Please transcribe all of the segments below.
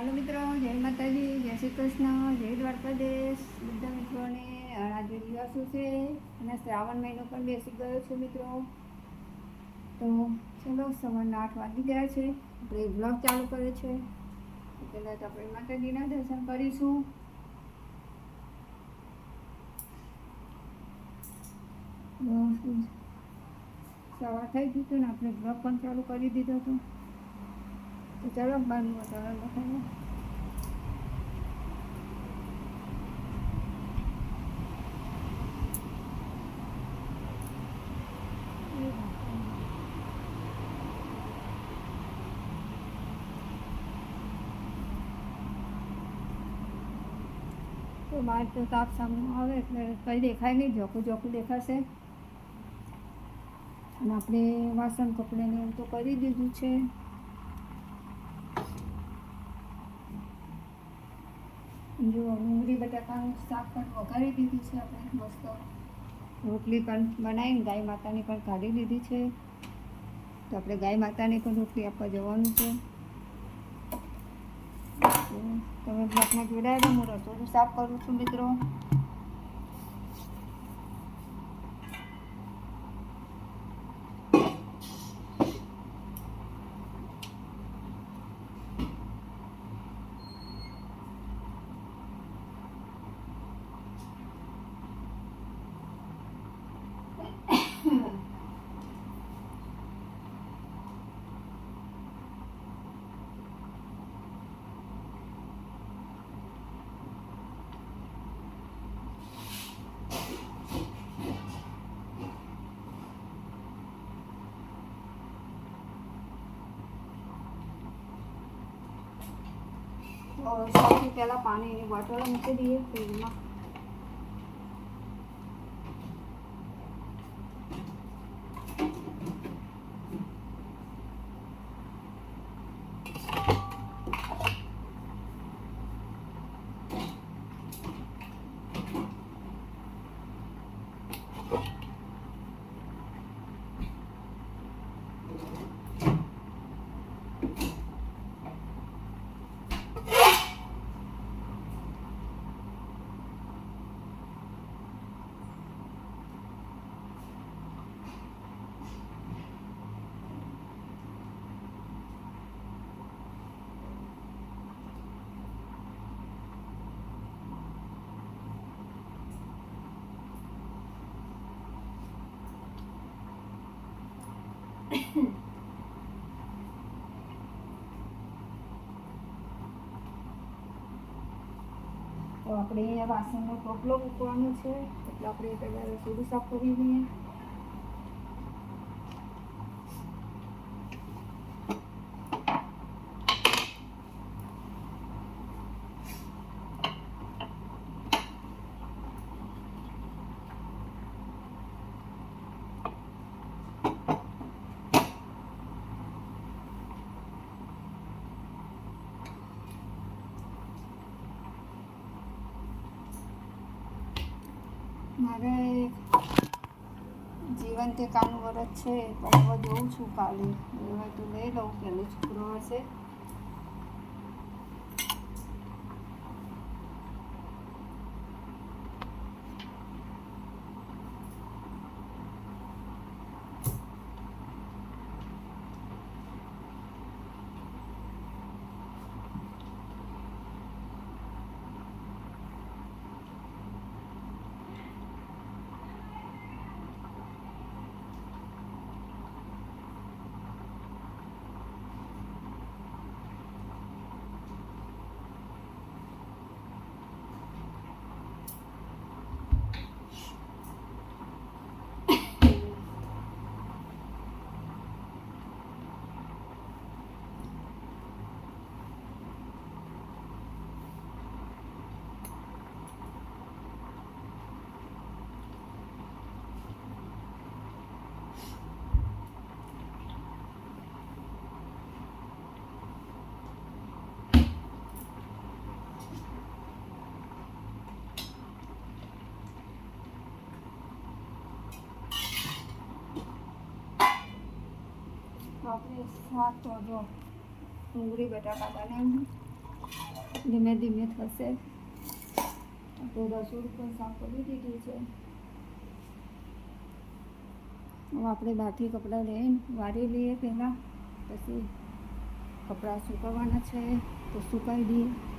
હાલો મિત્રો, જય માતાજી, જય શ્રી કૃષ્ણ, જય દ્વારકાધીશ. બધા મિત્રોને આજે દિવસો છે અને શ્રાવણ મહિનો પણ બેસી ગયો છે મિત્રો. તો ચલો સવારના આઠ વાગી ગયા છે. આપણે બ્લોગ ચાલુ કર્યો છે. પહેલાં તો આપણે માતાજીના દર્શન કરીશું. સવાર થઈ ગયું હતું ને, આપણે બ્લોગ પણ ચાલુ કરી દીધો હતો. ચાલો બહારનું વાતાવરણ બતાવીએ તો બહાર તો તાપ સામનો આવે એટલે કંઈ દેખાય નહીં જોખું જોખું દેખાશે. અને આપણે વાસણ કપડાને એવું તો કરી દીધું છે. જો ડુંગળી, બટાકાનું શાક પણ વઘારી દીધું છે આપણે, મસ્ત. રોટલી પણ બનાવીને ગાય માતાની પણ કાઢી લીધી છે. તો આપણે ગાય માતાને પણ રોટલી આપવા જવાનું છે. તમે બ્લોકમાં જોડાયેલા હું રસોડું સાફ કરું છું મિત્રો. તો સૌથી પહેલાં પાણીની બોટલ મૂકી દઈએ ફ્રીજમાં તો આપણે અહીંયા વાસણનો ટોપલો મૂકવાનો છે. એટલે આપણે પહેલાં રસોડું સાફ કરી દઈએ મારે જીવન કામ વરસ છે પણ જોઉં છું કાલે. હવે તો લઈ લઉં, પહેલું છોકરો છે. આપણે શાક જો ડુંગળી, બટાકા અને ધીમે ધીમે થશે. તો રસોડું પણ સાફ કરી દીધું છે. હવે આપણે બહારથી કપડાં લઈને વારી લઈએ પહેલાં. પછી કપડાં સુકાવવાના છે, તો સુકાવી દઈએ.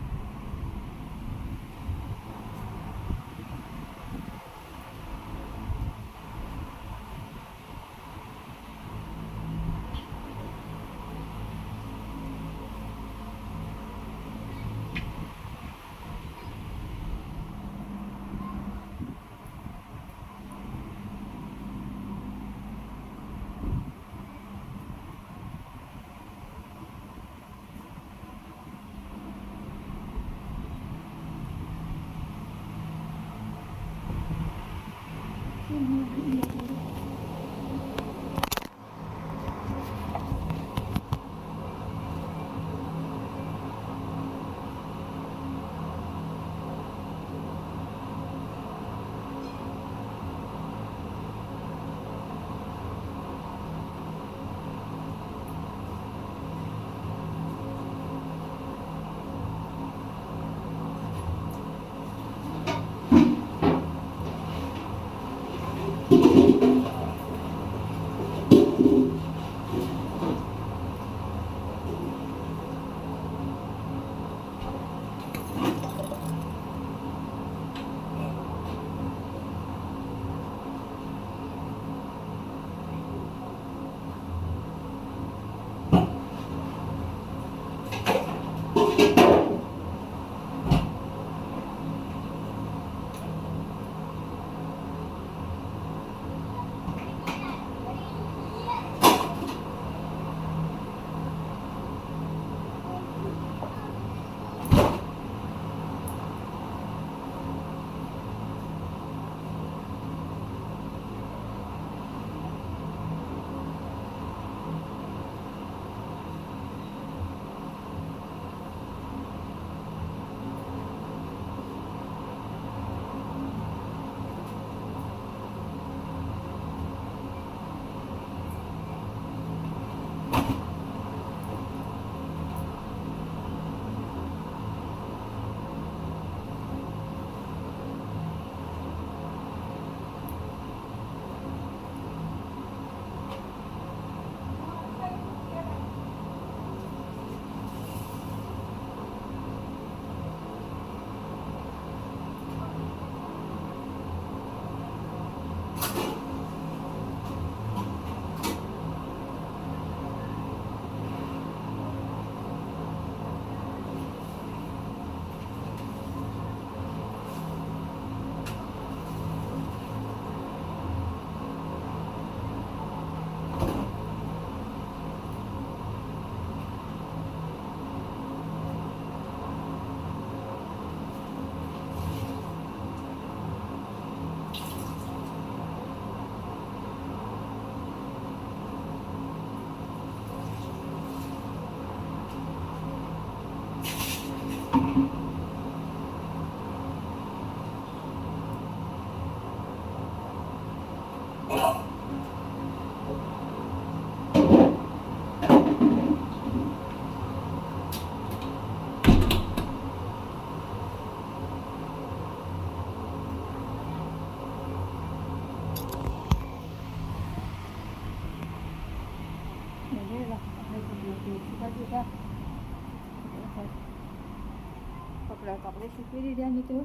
કપડાં કપડે સૂકવી દીધા મિત્રો.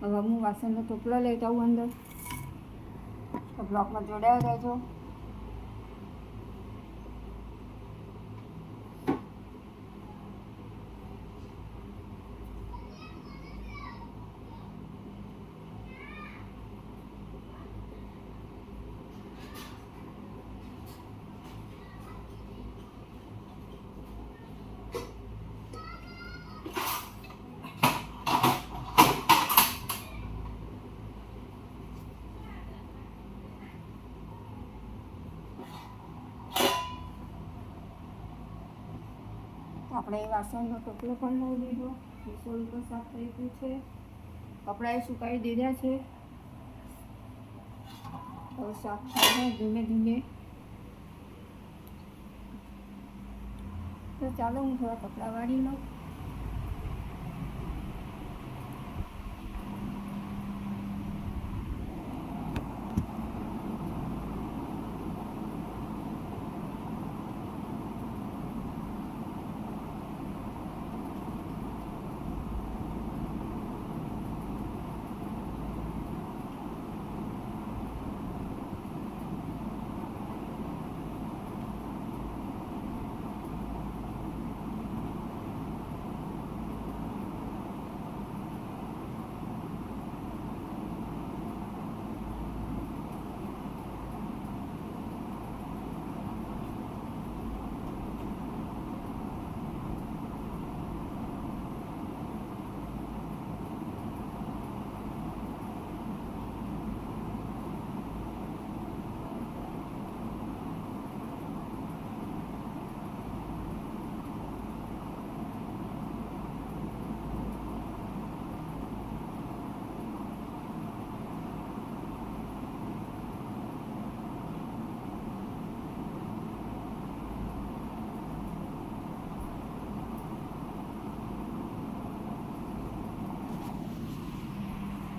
હવે હું વાસણનો ટોપલો લેતા આવું અંદર. બ્લોકમાં જોડાયા રહેજો. આપણે વાસણનો ટોપલો પણ લઈ લીધો રસોડું પણ સાફ થઈ ગયું છે. કપડાએ સુકાવી દીધા છે. હવે સાફ થાય ધીમે ધીમે. તો ચાલો હું થોડા કપડાં વાળી લઉં.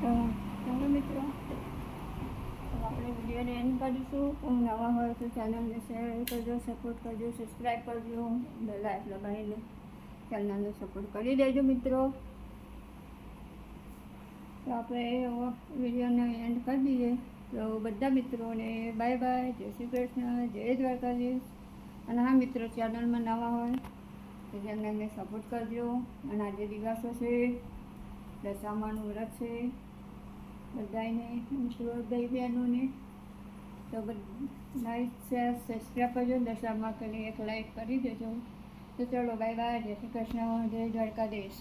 મિત્રો આપણે વિડીયોને એન્ડ કરીશું. હું નવા હોય તો ચેનલને શેર કરજો સપોર્ટ કરજો સબસ્ક્રાઈબ કરજો લાઈફ લગાવીને ચેનલને સપોર્ટ કરી દેજો મિત્રો. તો આપણે વિડીયોને એન્ડ કરી દઈએ. તો બધા મિત્રોને બાય બાય જય શ્રી કૃષ્ણ જય દ્વારકાધીશ. અને હા મિત્રો ચેનલમાં નવા હોય તો ચેનલને સપોર્ટ કરજો. અને આજે દિવસો છે દશામાનું વ્રત છે. બધાને મિત્રો, ભાઈ બહેનોને, તો લાઈક શેર સબસ્ક્રાઈબ કરજો. દશામાં કરી એક લાઈક કરી દેજો. તો ચલો બાય બાય જય શ્રી કૃષ્ણ. જય દ્વારકાધીશ.